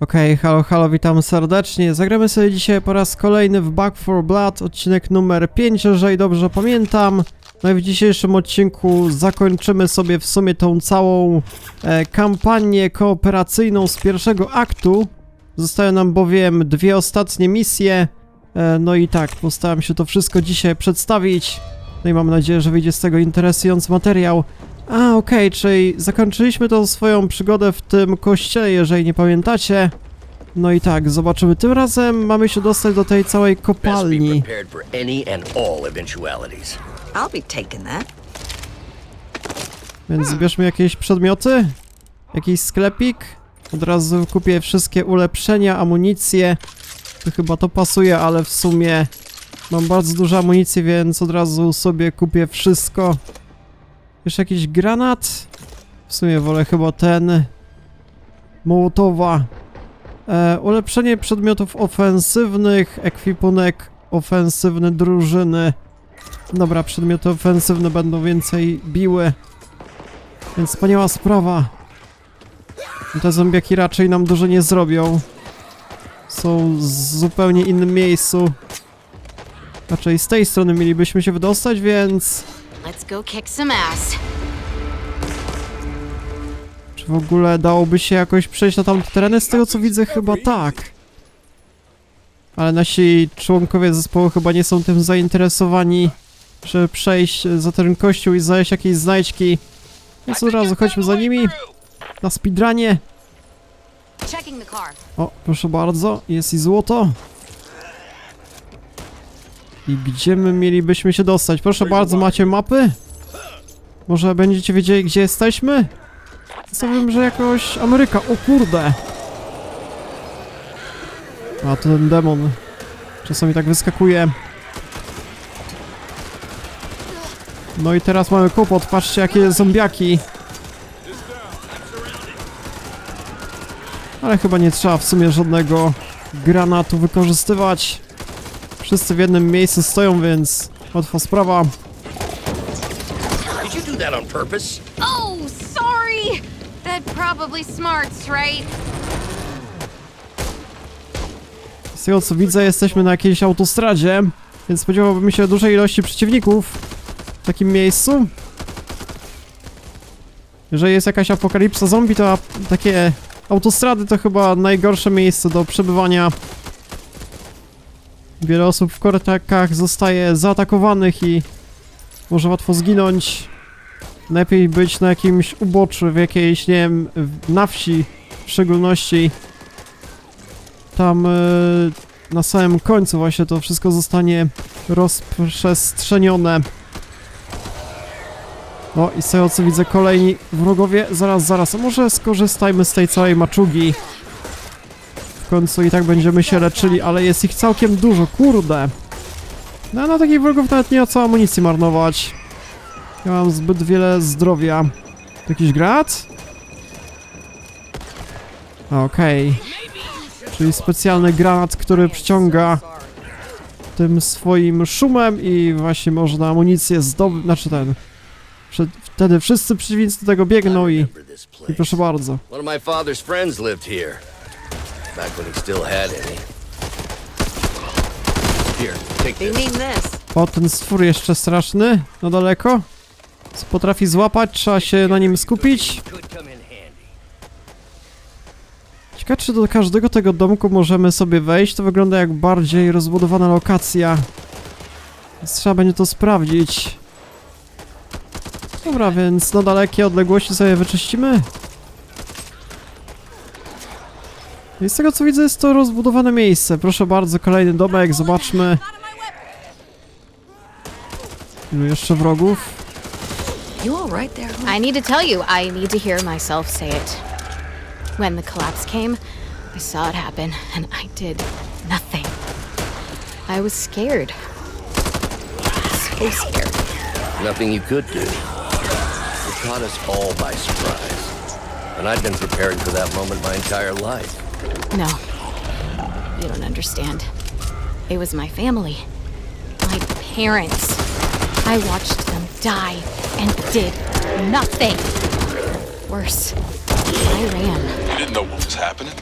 Okej, halo, halo, witam serdecznie. Zagramy sobie dzisiaj po raz kolejny w Back 4 Blood, odcinek numer 5, jeżeli dobrze pamiętam. No i w dzisiejszym odcinku zakończymy sobie w sumie tą całą e, kampanię kooperacyjną z pierwszego aktu. Zostają nam bowiem dwie ostatnie misje. E, no i tak, postaram się to wszystko dzisiaj przedstawić. No i mam nadzieję, że wyjdzie z tego interesujący materiał. A, okej, czyli zakończyliśmy tą swoją przygodę w tym kościele, jeżeli nie pamiętacie. No i tak, zobaczymy. Tym razem mamy się dostać do tej całej kopalni. Więc zbierzmy jakieś przedmioty. Jakiś sklepik. Od razu kupię wszystkie ulepszenia, amunicję. To chyba to pasuje, ale w sumie mam bardzo dużo amunicji, więc od razu sobie kupię wszystko. Jeszcze jakiś granat. W sumie wolę chyba ten. Mołotowa. E, ulepszenie przedmiotów ofensywnych, ekwipunek ofensywny drużyny. Dobra, przedmioty ofensywne będą więcej biły. Więc wspaniała sprawa. Te zombiaki raczej nam dużo nie zrobią. Są w zupełnie innym miejscu. Raczej z tej strony mielibyśmy się wydostać, więc... Let's go kick some ass. Czy w ogóle dałoby się jakoś przejść na tamte tereny? Z tego co widzę chyba tak. Ale nasi członkowie zespołu chyba nie są tym zainteresowani, żeby przejść za ten kościół i znaleźć jakieś znajdźki. Więc od razu chodźmy za nimi. Na speedrunie. O, proszę bardzo, jest i złoto. I gdzie my mielibyśmy się dostać? Proszę bardzo, macie mapy? Może będziecie wiedzieli, gdzie jesteśmy? Zostawiam, że jakoś Ameryka. O kurde! A, to ten demon. Czasami tak wyskakuje. No i teraz mamy kłopot. Patrzcie, jakie zombiaki. Ale chyba nie trzeba w sumie żadnego granatu wykorzystywać. Wszyscy w jednym miejscu stoją, więc łatwa sprawa. Did you do that on purpose? Oh, sorry! That probably smarts, right? Z tego co widzę, jesteśmy na jakiejś autostradzie, więc spodziewałbym się dużej ilości przeciwników w takim miejscu. Jeżeli jest jakaś apokalipsa zombie, to takie autostrady to chyba najgorsze miejsce do przebywania. Wiele osób w kortakach zostaje zaatakowanych i może łatwo zginąć. Lepiej być na jakimś uboczu, w jakiejś, nie wiem, na wsi w szczególności. Tam e, na samym końcu właśnie to wszystko zostanie rozprzestrzenione. O, i z tego co widzę kolejni wrogowie. Zaraz, zaraz, a może skorzystajmy z tej całej maczugi. W końcu i tak będziemy się leczyli, ale jest ich całkiem dużo, kurde. No, na takich wrogów nawet nie ma co amunicji marnować. Ja mam zbyt wiele zdrowia. To jakiś grat? Okej. Czyli specjalny granat, który przyciąga tym swoim szumem i właśnie można amunicję zdobyć, znaczy ten... Wtedy wszyscy przeciwnicy do tego biegną i, i proszę bardzo. One of my father's friends lived here. Back when he still had any. Here, take this. mean this? O, ten stwór jeszcze straszny, no daleko. Co potrafi złapać, trzeba się na nim skupić. Could come in handy. Ciekawe, czy do każdego tego domku możemy sobie wejść. To wygląda jak bardziej rozbudowana lokacja. Więc trzeba będzie to sprawdzić. Dobra, więc na dalekie odległości sobie wyczyścimy. I z tego co widzę jest to rozbudowane miejsce. Proszę bardzo, kolejny domek, zobaczmy. Ilu jeszcze wrogów? You all right there? hon? I need to tell you, I need to hear myself say it. When the collapse came, I saw it happen, and I did nothing. I was scared. So scared. Nothing you could do. It caught us all by surprise. And I'd been preparing for that moment my entire life. No, you don't understand. It was my family, my parents. I watched them die and did nothing. Worse, I ran. You didn't know what was happening?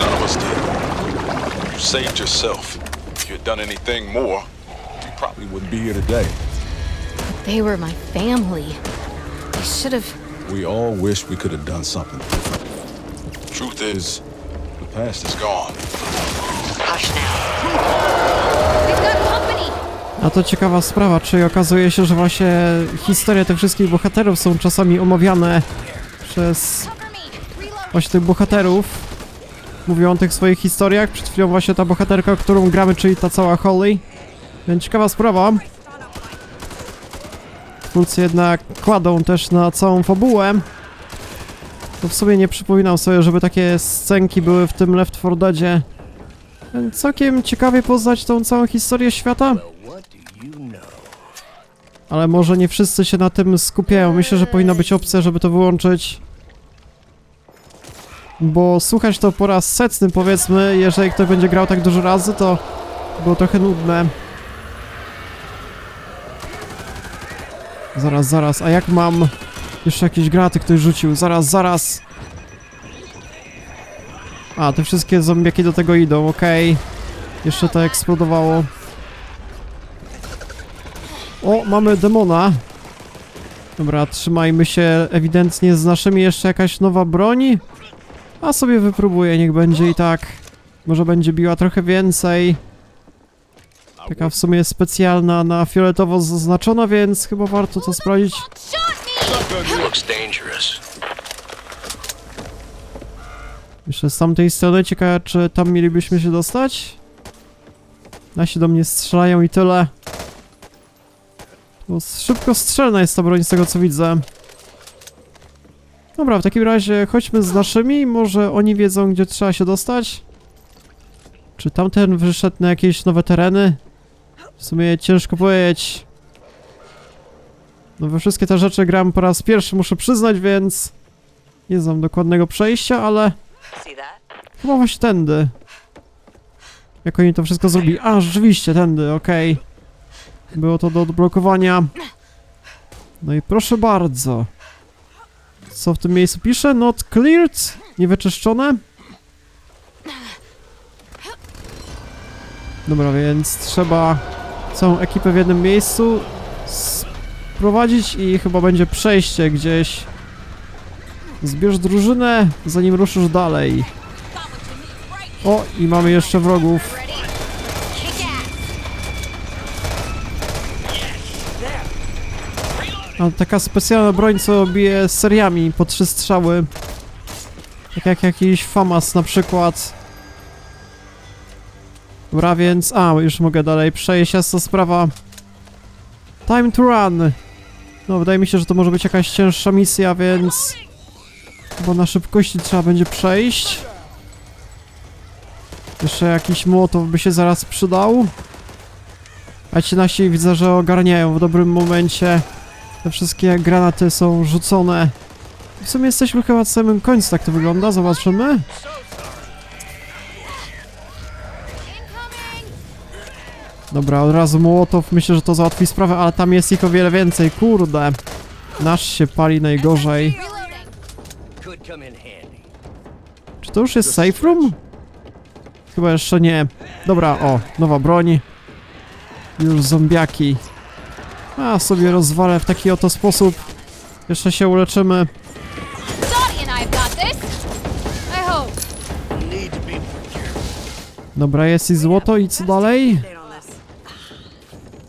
None of us did. You saved yourself. If you'd done anything more, you probably wouldn't be here today. They were my family. I should have. We all wish we could have done something different. Truth is, past is gone. Hush now. We've got company! A to ciekawa sprawa, czy okazuje się, że właśnie historie tych wszystkich bohaterów są czasami omawiane przez właśnie tych bohaterów. Mówią o tych swoich historiach. Przed chwilą właśnie ta bohaterka, którą gramy, czyli ta cała Holly. Więc ciekawa sprawa. Twórcy jednak kładą też na całą fabułę. To w sumie nie przypominam sobie, żeby takie scenki były w tym Left 4 Deadzie. Całkiem ciekawie poznać tą całą historię świata. Ale może nie wszyscy się na tym skupiają. Myślę, że powinna być opcja, żeby to wyłączyć. Bo słuchać to po raz setny, powiedzmy, jeżeli ktoś będzie grał tak dużo razy, to było trochę nudne. Zaraz, zaraz, a jak mam... Jeszcze jakieś graty ktoś rzucił, zaraz, zaraz! A, te wszystkie zombiaki do tego idą, okej. Jeszcze to eksplodowało. O, mamy demona. Dobra, trzymajmy się ewidentnie z naszymi jeszcze jakaś nowa broń. A sobie wypróbuję, niech będzie i tak. Może będzie biła trochę więcej. Taka w sumie specjalna na fioletowo zaznaczona, więc chyba warto to sprawdzić. Looks dangerous. Jeszcze z tamtej strony, ciekawe czy tam mielibyśmy się dostać? Nasi do mnie strzelają i tyle. Bo szybko strzelna jest ta broń z tego co widzę. Dobra, w takim razie chodźmy z naszymi, może oni wiedzą gdzie trzeba się dostać? Czy tamten wyszedł na jakieś nowe tereny? W sumie ciężko powiedzieć. No we wszystkie te rzeczy gram po raz pierwszy, muszę przyznać, więc... Nie znam dokładnego przejścia, ale... Chyba właśnie tędy. Jak oni to wszystko zrobili. A, rzeczywiście, tędy, okej. Było to do odblokowania. No i proszę bardzo. Co w tym miejscu pisze? Not cleared? Niewyczyszczone? Dobra, więc trzeba całą ekipę w jednym miejscu sprowadzić i chyba będzie przejście gdzieś. Zbierz drużynę, zanim ruszysz dalej. O, i mamy jeszcze wrogów. A taka specjalna broń, co bije seriami po trzy strzały. Tak jak jakiś FAMAS na przykład. Dobra, więc... A, już mogę dalej przejść, jasna sprawa. Time to run. No, wydaje mi się, że to może być jakaś cięższa misja, więc... Bo na szybkości trzeba będzie przejść. Jeszcze jakiś młotow by się zaraz przydał. A ci nasi widzę, że ogarniają w dobrym momencie. Te wszystkie granaty są rzucone. W sumie jesteśmy chyba na samym końcu, tak to wygląda. Zobaczymy. Dobra, od razu młotow. Myślę, że to załatwi sprawę, ale tam jest ich o wiele więcej. Kurde. Nasz się pali najgorzej. Czy to już jest safe room? Chyba jeszcze nie. Dobra, o, nowa broń. Już zombiaki. A sobie rozwalę w taki oto sposób. Jeszcze się uleczymy. Dobra, jest i złoto i co dalej?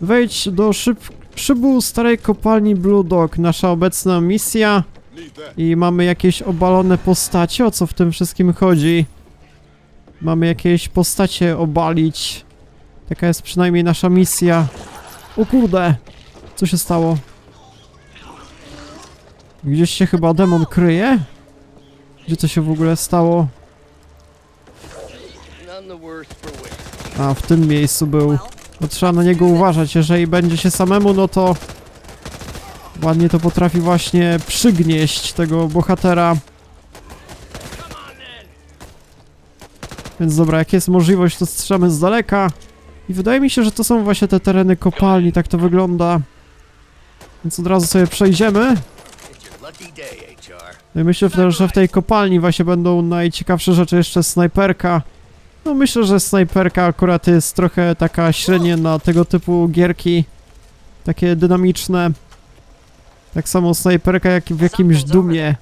Wejdź do szyb szybu starej kopalni Blue Dog. Nasza obecna misja. I mamy jakieś obalone postacie. O co w tym wszystkim chodzi? Mamy jakieś postacie obalić. Taka jest przynajmniej nasza misja. O kurde! Co się stało? Gdzieś się chyba demon kryje? Gdzie to się w ogóle stało? A, w tym miejscu był. No trzeba na niego uważać, jeżeli będzie się samemu, no to ładnie to potrafi właśnie przygnieść tego bohatera. Więc dobra, jak jest możliwość, to strzelamy z daleka. I wydaje mi się, że to są właśnie te tereny kopalni, tak to wygląda. Więc od razu sobie przejdziemy. No i myślę, że w tej kopalni właśnie będą najciekawsze rzeczy, jeszcze snajperka. No myślę, że snajperka akurat jest trochę taka średnia na tego typu gierki. Takie dynamiczne. Tak samo snajperka jak w jakimś Dumie.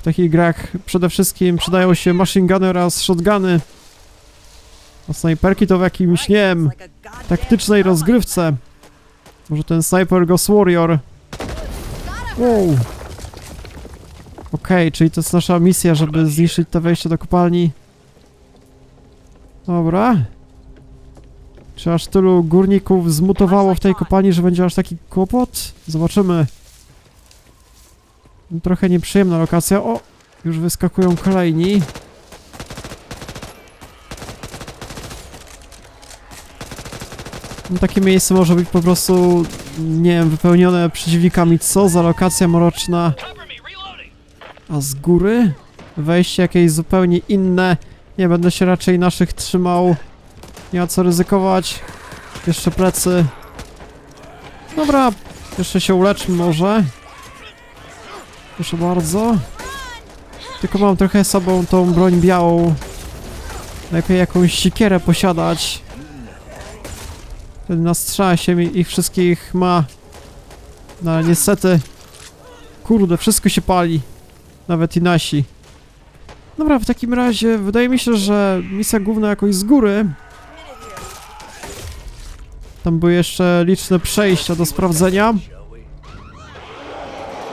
W takich grach przede wszystkim przydają się machine guny oraz shotguny. A snajperki to w jakimś, nie wiem, taktycznej rozgrywce. Może ten Sniper Ghost Warrior. Wow. Okej, czyli to jest nasza misja, żeby zniszczyć te wejście do kopalni. Dobra. Czy aż tylu górników zmutowało w tej kopalni, że będzie aż taki kłopot? Zobaczymy. Trochę nieprzyjemna lokacja. O! Już wyskakują kolejni. No, takie miejsce może być po prostu, nie wiem, wypełnione przeciwnikami. Co za lokacja mroczna. A z góry? Wejście jakieś zupełnie inne. Nie będę się raczej naszych trzymał. Nie ma co ryzykować. Jeszcze plecy. Dobra, jeszcze się uleczmy może. Proszę bardzo. Tylko mam trochę sobą tą broń białą. Lepiej jakąś sikierę posiadać. Wtedy nastrzała się mi ich wszystkich ma. No ale niestety. Kurde, wszystko się pali. Nawet i nasi. Dobra, w takim razie wydaje mi się, że misja główna jakoś z góry. Tam były jeszcze liczne przejścia do sprawdzenia.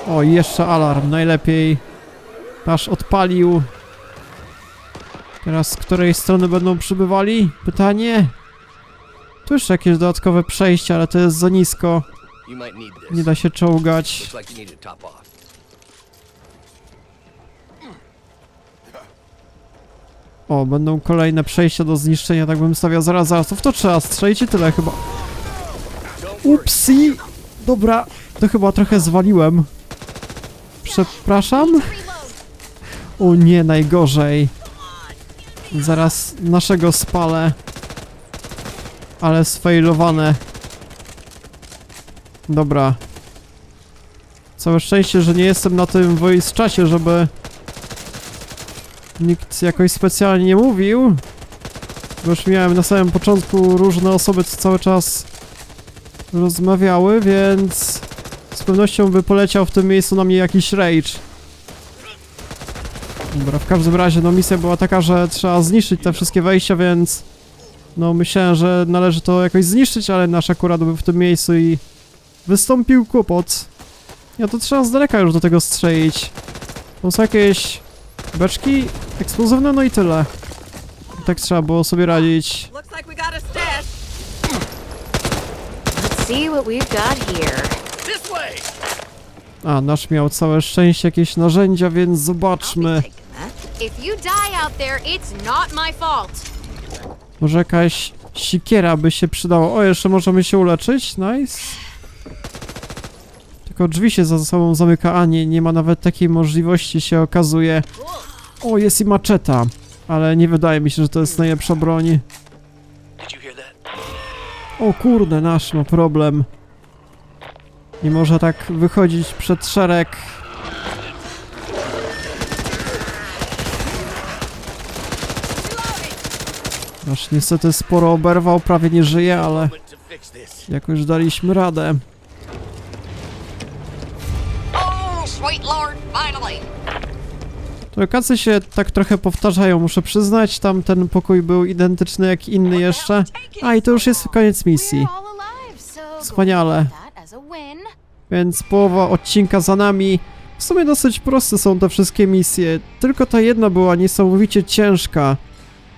O, jeszcze alarm. Najlepiej. Aż odpalił. Teraz z której strony będą przybywali? Pytanie? Tu jeszcze jakieś dodatkowe przejście, ale to jest za nisko. Nie da się czołgać. Looks like you need to top off. O, będą kolejne przejścia do zniszczenia, tak bym stawiał. Zaraz, zaraz, to w to trzeba strzelić i tyle chyba. Upsi! Dobra, to chyba trochę zwaliłem. Przepraszam? O nie, najgorzej. Zaraz naszego spalę. Ale sfailowane. Dobra. Całe szczęście, że nie jestem na tym voice czacie, żeby nikt jakoś specjalnie nie mówił. Bo już miałem na samym początku różne osoby, co cały czas rozmawiały, więc z pewnością by poleciał w tym miejscu na mnie jakiś rage. Dobra, w każdym razie, no misja była taka, że trzeba zniszczyć te wszystkie wejścia, więc no myślałem, że należy to jakoś zniszczyć, ale nasz akurat był w tym miejscu i wystąpił kłopot. Ja to trzeba z daleka już do tego strzelić. To są jakieś beczki eksplozywne, no i tyle. I tak trzeba było sobie radzić. A stash. Let's see what we've got here. This way! A, nasz miał całe szczęście jakieś narzędzia, więc zobaczmy. Taking that. If you die out there, it's not my fault. Może jakaś sikiera by się przydała. O, jeszcze możemy się uleczyć? Nice. Tylko drzwi się za sobą zamyka, a nie, nie ma nawet takiej możliwości się okazuje. O, jest i maczeta. Ale nie wydaje mi się, że to jest najlepsza broń. O kurde, nasz ma problem. Nie może tak wychodzić przed szereg. Nasz niestety sporo oberwał, prawie nie żyje, ale jakoś daliśmy radę. Lokacje się tak trochę powtarzają, muszę przyznać. Tam ten pokój był identyczny jak inny jeszcze. A i to już jest koniec misji. Wspaniale. Więc połowa odcinka za nami. W sumie dosyć proste są te wszystkie misje. Tylko ta jedna była niesamowicie ciężka.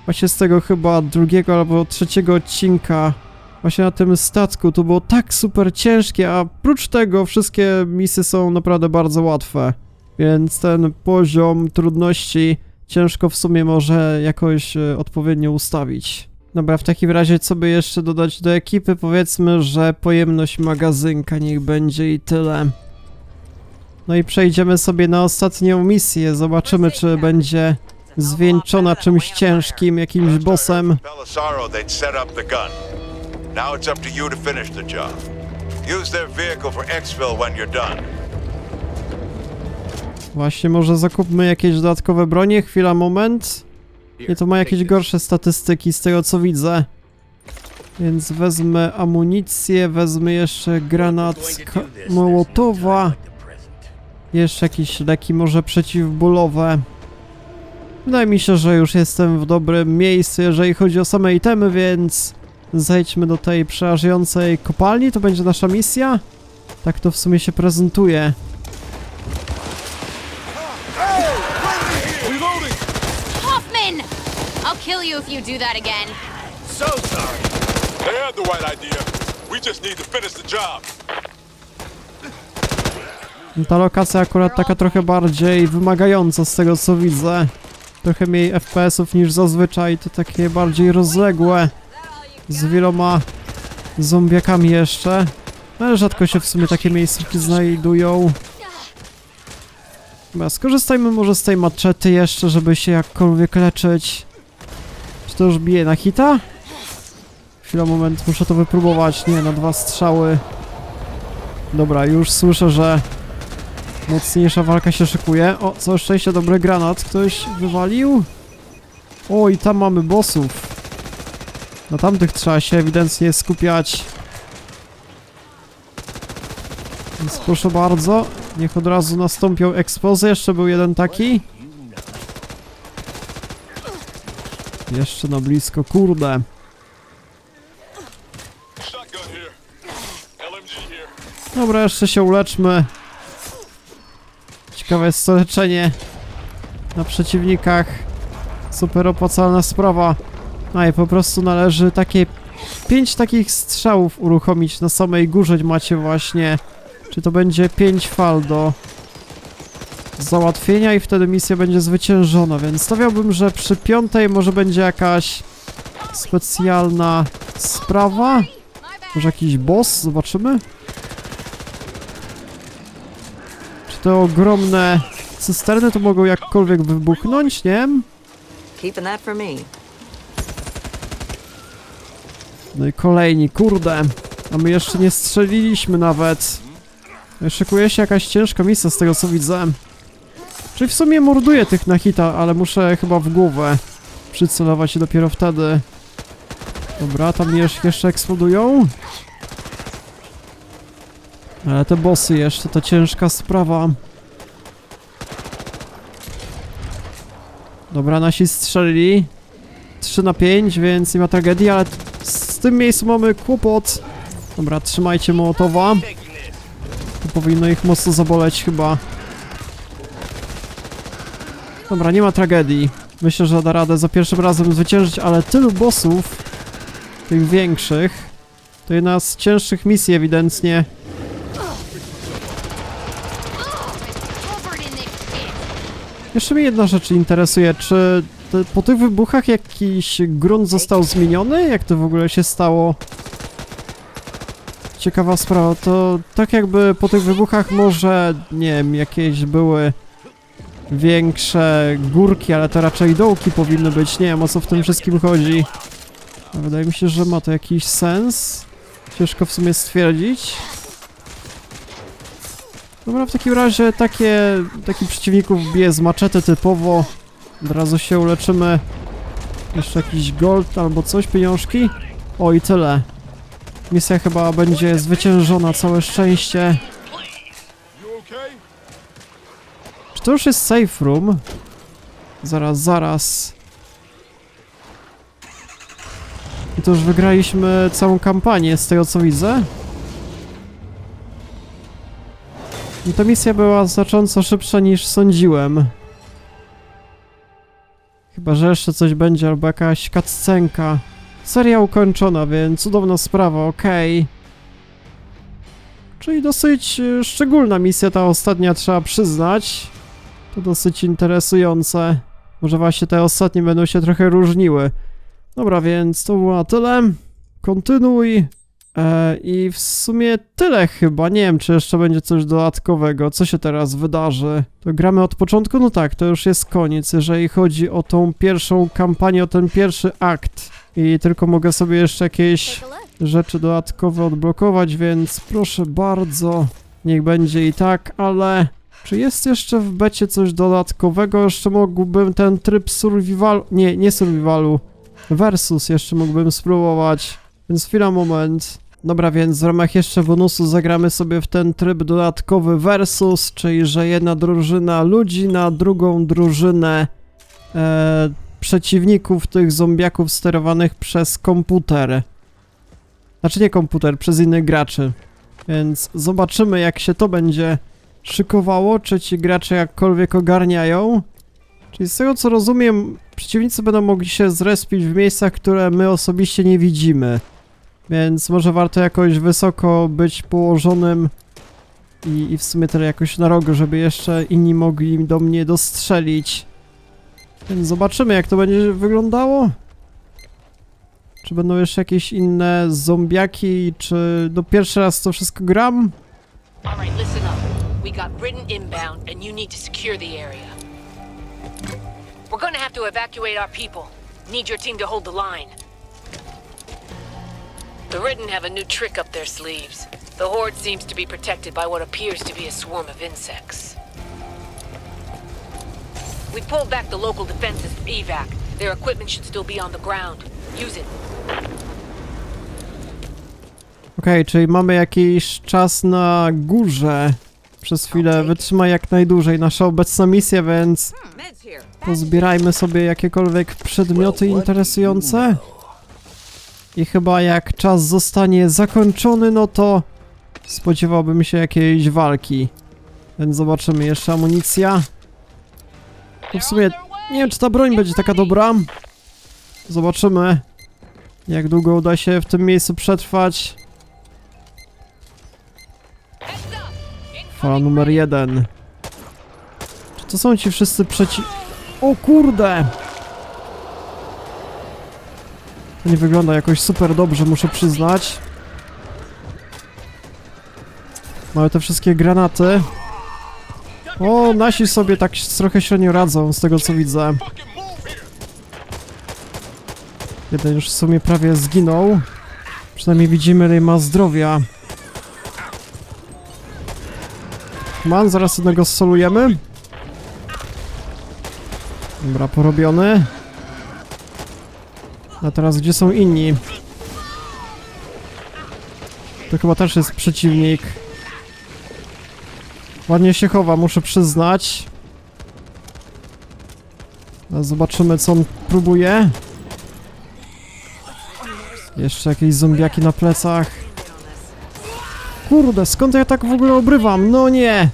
Właśnie z tego chyba drugiego albo trzeciego odcinka. Właśnie na tym statku to było tak super ciężkie, a prócz tego wszystkie misje są naprawdę bardzo łatwe. Więc ten poziom trudności ciężko w sumie może jakoś e, odpowiednio ustawić. Dobra, w takim razie co by jeszcze dodać do ekipy? Powiedzmy, że pojemność magazynka niech będzie i tyle. No i przejdziemy sobie na ostatnią misję. Zobaczymy, czy będzie zwieńczona czymś ciężkim, jakimś bossem. Belisaro, they'd set up the gun. Now it's up to you to finish the job. Use their vehicle for exfil when you're done. Właśnie, może zakupmy jakieś dodatkowe bronie, chwila, moment. Nie, to ma jakieś gorsze statystyki z tego co widzę. Więc wezmę amunicję, wezmę jeszcze granat mołotowa. Jeszcze jakieś leki może przeciwbólowe. Wydaje mi się, że już jestem w dobrym miejscu, jeżeli chodzi o same itemy, więc zejdźmy do tej przerażającej kopalni, to będzie nasza misja. Tak to w sumie się prezentuje. Hoffman! I'll kill you if you do that again. They had the right idea. We just need to finish the job. Ta lokacja akurat taka trochę bardziej wymagająca z tego co widzę. Trochę mniej FPS-ów niż zazwyczaj, to takie bardziej rozległe. Z wieloma zombiakami jeszcze. Ale rzadko się w sumie takie miejscówki znajdują. Chyba skorzystajmy może z tej maczety jeszcze, żeby się jakkolwiek leczyć. Czy to już bije na hita? Chwila, moment, muszę to wypróbować. Nie, na dwa strzały. Dobra, już słyszę, że Mocniejsza walka się szykuje. O, co szczęście, dobry granat. Ktoś wywalił? O, i tam mamy bossów. Na tamtych trzeba się ewidentnie skupiać. Więc proszę bardzo, niech od razu nastąpią ekspozy. Jeszcze był jeden taki. Jeszcze na blisko, kurde. Dobra, jeszcze się uleczmy. Ciekawe jest co leczenie na przeciwnikach. Super opłacalna sprawa. A i po prostu należy takie pięć takich strzałów uruchomić na samej górze macie właśnie. Czy to będzie 5 fal do załatwienia i wtedy misja będzie zwyciężona, więc stawiałbym, że przy piątej może będzie jakaś specjalna sprawa. Może jakiś boss? Zobaczymy. Czy te ogromne cysterny to mogą jakkolwiek wybuchnąć, nie? Me. No i kolejni, kurde. A my jeszcze nie strzeliliśmy nawet. Szykuje się jakaś ciężka misja z tego co widzę. Czyli w sumie morduję tych na hita, ale muszę chyba w głowę przycelować się dopiero wtedy. Dobra, tam jeszcze, eksplodują. Ale te bossy jeszcze to ciężka sprawa. Dobra, nasi strzelili. 3 na 5, więc nie ma tragedii, ale z tym miejscu mamy kłopot. Dobra, trzymajcie Mołotowa. To powinno ich mocno zaboleć chyba. Dobra, nie ma tragedii. Myślę, że da radę za pierwszym razem zwyciężyć, ale tylu bossów, tych większych, to jedna z cięższych misji ewidentnie. Jeszcze mnie jedna rzecz interesuje, czy po tych wybuchach jakiś grunt został zmieniony? Jak to w ogóle się stało? Ciekawa sprawa, to tak jakby po tych wybuchach może, nie wiem, jakieś były większe górki, ale to raczej dołki powinny być, nie wiem o co w tym wszystkim chodzi. Wydaje mi się, że ma to jakiś sens. Ciężko w sumie stwierdzić. Dobra, w takim razie takie, takich przeciwników bije z maczety typowo. Od razu się uleczymy. Jeszcze jakiś gold albo coś, pieniążki. O i tyle. Misja chyba będzie zwyciężona, całe szczęście. Czy to już jest safe room? Zaraz, zaraz. I to już wygraliśmy całą kampanię, z tego co widzę. I ta misja była znacząco szybsza niż sądziłem. Chyba, że jeszcze coś będzie, albo jakaś cutscenka. Seria ukończona, więc cudowna sprawa, okej. Czyli dosyć e, szczególna misja ta ostatnia, trzeba przyznać. To dosyć interesujące. Może właśnie te ostatnie będą się trochę różniły. Dobra, więc to było na tyle. Kontynuuj. E, I w sumie tyle chyba. Nie wiem, czy jeszcze będzie coś dodatkowego. Co się teraz wydarzy? To gramy od początku? No tak, to już jest koniec, jeżeli chodzi o tą pierwszą kampanię, o ten pierwszy akt. I tylko mogę sobie jeszcze jakieś rzeczy dodatkowe odblokować, więc proszę bardzo, niech będzie i tak, ale Czy jest jeszcze w becie coś dodatkowego? Jeszcze mógłbym ten tryb survival... Nie, nie survivalu. Versus jeszcze mógłbym spróbować. Więc chwila, moment. Dobra, więc w ramach jeszcze bonusu zagramy sobie w ten tryb dodatkowy versus, czyli że jedna drużyna ludzi na drugą drużynę e, przeciwników tych zombiaków sterowanych przez komputer. Znaczy nie komputer, przez innych graczy. Więc zobaczymy jak się to będzie szykowało, czy ci gracze jakkolwiek ogarniają. Czyli z tego co rozumiem, przeciwnicy będą mogli się zrespić w miejscach, które my osobiście nie widzimy. Więc może warto jakoś wysoko być położonym i, i w sumie tyle jakoś na rogu, żeby jeszcze inni mogli do mnie dostrzelić. Więc zobaczymy jak to będzie wyglądało. Czy będą jeszcze jakieś inne zombiaki, czy do pierwszy raz to wszystko gram? Need your team to hold the line. The Ridden have a new trick up their sleeves. The Horde seems to be protected by what appears to be a swarm of insects. We pulled back the local defenses from evac. Their equipment should still be on the ground. Use it. Okej, czyli mamy jakiś czas na górze. Przez chwilę wytrzyma jak najdłużej nasza obecna misja, więc Meds here. pozbierajmy sobie jakiekolwiek przedmioty interesujące. I chyba jak czas zostanie zakończony, no to spodziewałbym się jakiejś walki. Więc zobaczymy jeszcze amunicja. To w sumie nie wiem, czy ta broń będzie taka dobra. Zobaczymy, jak długo uda się w tym miejscu przetrwać. Fala numer jeden. Czy to są ci wszyscy przeci... O kurde! To nie wygląda jakoś super dobrze, muszę przyznać. Mamy te wszystkie granaty. O, nasi sobie tak trochę średnio radzą, z tego co widzę. Jeden już w sumie prawie zginął. Przynajmniej widzimy, ile ma zdrowia. Man, zaraz jednego solujemy. Dobra, porobiony. A teraz gdzie są inni? To chyba też jest przeciwnik. Ładnie się chowa, muszę przyznać. Zobaczymy co on próbuje. Jeszcze jakieś zombiaki na plecach. Kurde, skąd ja tak w ogóle obrywam? No nie!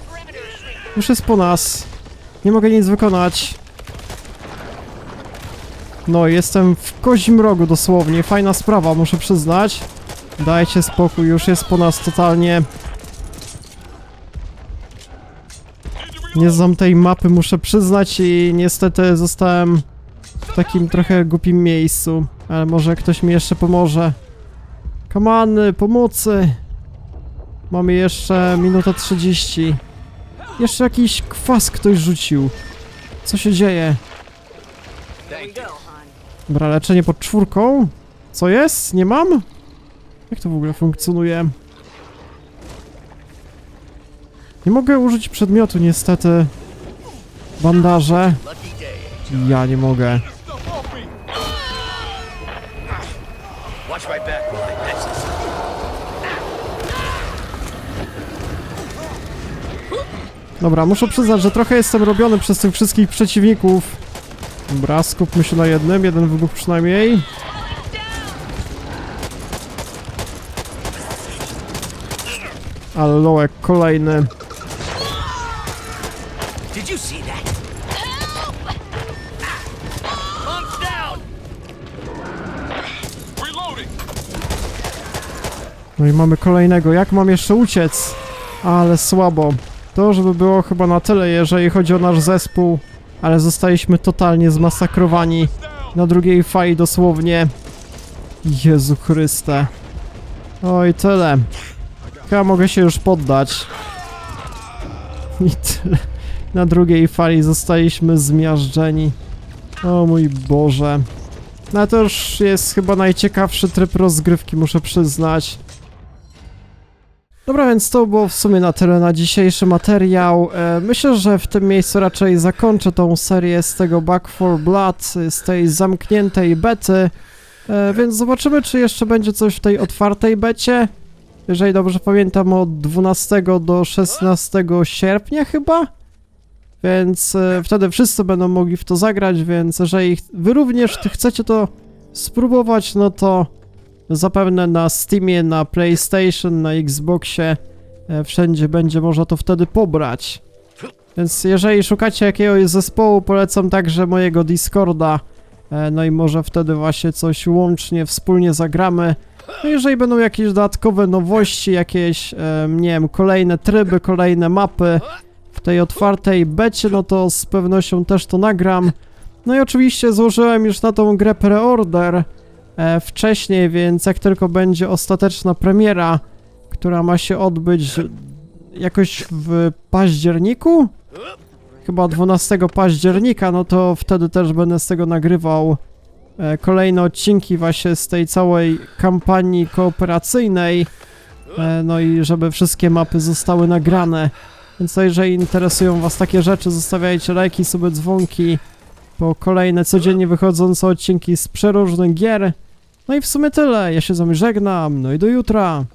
Już jest po nas. Nie mogę nic wykonać. No, jestem w kozim rogu dosłownie. Fajna sprawa, muszę przyznać. Dajcie spokój, już jest po nas totalnie. Nie znam tej mapy, muszę przyznać i niestety zostałem w takim trochę głupim miejscu. Ale może ktoś mi jeszcze pomoże. Kamany, pomocy! Mamy jeszcze minutę 30. Jeszcze jakiś kwas ktoś rzucił. Co się dzieje? Dobra, leczenie pod czwórką. Co jest? Nie mam? Jak to w ogóle funkcjonuje? Nie mogę użyć przedmiotu niestety. Bandaże. Ja nie mogę. Dobra, muszę przyznać, że trochę jestem robiony przez tych wszystkich przeciwników. Dobra, skupmy się na jednym, jeden wybuch przynajmniej. Ale lołek kolejny. Did you see that? Monk's down! Reloading. No i mamy kolejnego. Jak mam jeszcze uciec? Ale słabo. To, żeby było chyba na tyle, jeżeli chodzi o nasz zespół. Ale zostaliśmy totalnie zmasakrowani. Na drugiej fali dosłownie. Jezu Chryste. Oj, tyle. Chyba mogę się już poddać. I tyle. Na drugiej fali zostaliśmy zmiażdżeni. O mój Boże. No to już jest chyba najciekawszy tryb rozgrywki, muszę przyznać. Dobra, więc to było w sumie na tyle na dzisiejszy materiał. E, myślę, że w tym miejscu raczej zakończę tą serię z tego Back 4 Blood, z tej zamkniętej bety. E, więc zobaczymy, czy jeszcze będzie coś w tej otwartej becie. Jeżeli dobrze pamiętam, od 12 do 16 sierpnia chyba. Więc e, wtedy wszyscy będą mogli w to zagrać, więc jeżeli wy również chcecie to spróbować, no to zapewne na Steamie, na PlayStation, na Xboxie, e, wszędzie będzie można to wtedy pobrać. Więc jeżeli szukacie jakiegoś zespołu, polecam także mojego Discorda, e, no i może wtedy właśnie coś łącznie, wspólnie zagramy. No jeżeli będą jakieś dodatkowe nowości, jakieś, nie wiem, kolejne tryby, kolejne mapy tej otwartej becie, no to z pewnością też to nagram. No i oczywiście złożyłem już na tą grę preorder e, wcześniej, więc jak tylko będzie ostateczna premiera, która ma się odbyć jakoś w październiku? Chyba 12 października, no to wtedy też będę z tego nagrywał e, kolejne odcinki właśnie z tej całej kampanii kooperacyjnej. E, no i żeby wszystkie mapy zostały nagrane. Więc to jeżeli interesują was takie rzeczy, zostawiajcie lajki, sobie dzwonki po kolejne codziennie wychodzące odcinki z przeróżnych gier. No i w sumie tyle. Ja się z wami żegnam. No i do jutra.